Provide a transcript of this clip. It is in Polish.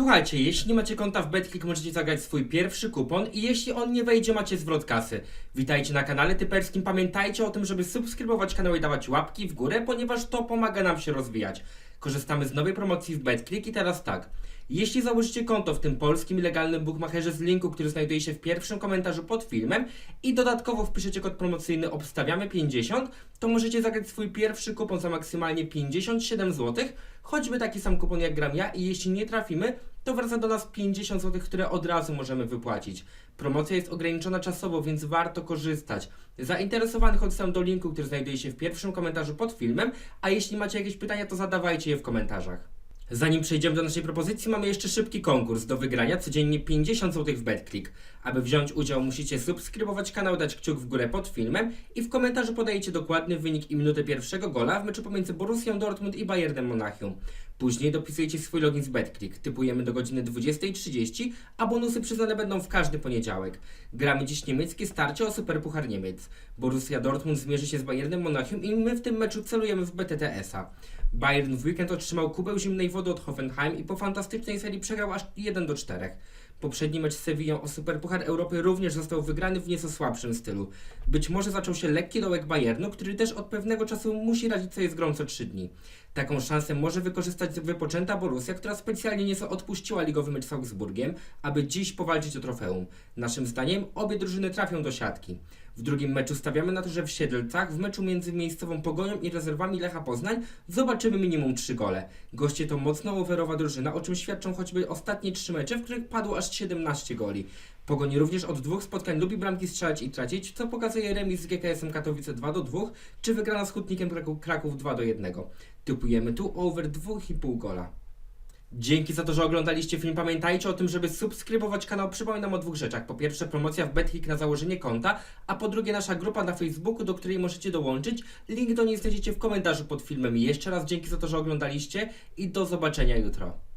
Słuchajcie, jeśli macie konta w BetClick, możecie zagrać swój pierwszy kupon i jeśli on nie wejdzie, macie zwrot kasy. Witajcie na kanale typerskim. Pamiętajcie o tym, żeby subskrybować kanał i dawać łapki w górę, ponieważ to pomaga nam się rozwijać. Korzystamy z nowej promocji w BetClick i teraz tak. Jeśli założycie konto w tym polskim i legalnym bookmacherze z linku, który znajduje się w pierwszym komentarzu pod filmem i dodatkowo wpiszecie kod promocyjny obstawiamy 50, to możecie zagrać swój pierwszy kupon za maksymalnie 57 zł, choćby taki sam kupon jak gram ja i jeśli nie trafimy, to wraca do nas 50 zł, które od razu możemy wypłacić. Promocja jest ograniczona czasowo, więc warto korzystać. Zainteresowanych odsyłam do linku, który znajduje się w pierwszym komentarzu pod filmem, a jeśli macie jakieś pytania, to zadawajcie je w komentarzach. Zanim przejdziemy do naszej propozycji, mamy jeszcze szybki konkurs do wygrania, codziennie 50 zł w BetClick. Aby wziąć udział, musicie subskrybować kanał, dać kciuk w górę pod filmem i w komentarzu podajecie dokładny wynik i minutę pierwszego gola w meczu pomiędzy Borussią Dortmund i Bayernem Monachium. Później dopisujecie swój login z BetClick, typujemy do godziny 20.30, a bonusy przyznane będą w każdy poniedziałek. Gramy dziś niemieckie starcie o Superpuchar Niemiec. Borussia Dortmund zmierzy się z Bayernem Monachium i my w tym meczu celujemy w BTTS-a. Bayern w weekend otrzymał kubeł zimnej wody od Hoffenheim i po fantastycznej serii przegrał aż 1 do 4. Poprzedni mecz z Sewillą o Superpuchar Europy również został wygrany w nieco słabszym stylu. Być może zaczął się lekki dołek Bayernu, który też od pewnego czasu musi radzić sobie z grą co 3 dni. Taką szansę może wykorzystać wypoczęta Borussia, która specjalnie nieco odpuściła ligowy mecz z Augsburgiem, aby dziś powalczyć o trofeum. Naszym zdaniem obie drużyny trafią do siatki. W drugim meczu stawiamy na to, że w Siedlcach, w meczu między miejscową Pogonią i rezerwami Lecha Poznań, zobaczymy minimum 3 gole. Goście to mocno overowa drużyna, o czym świadczą choćby ostatnie 3 mecze, w których padło aż 17 goli. Pogoń również od dwóch spotkań lubi bramki strzelać i tracić, co pokazuje remis z GKS-em Katowice 2 do 2, czy wygrana z Hutnikiem Kraków- Kraków 2 do 1. Typujemy tu over 2,5 gola. Dzięki za to, że oglądaliście film. Pamiętajcie o tym, żeby subskrybować kanał. Przypominam o dwóch rzeczach. Po pierwsze, promocja w BetHick na założenie konta, a po drugie, nasza grupa na Facebooku, do której możecie dołączyć. Link do niej znajdziecie w komentarzu pod filmem. Jeszcze raz dzięki za to, że oglądaliście i do zobaczenia jutro.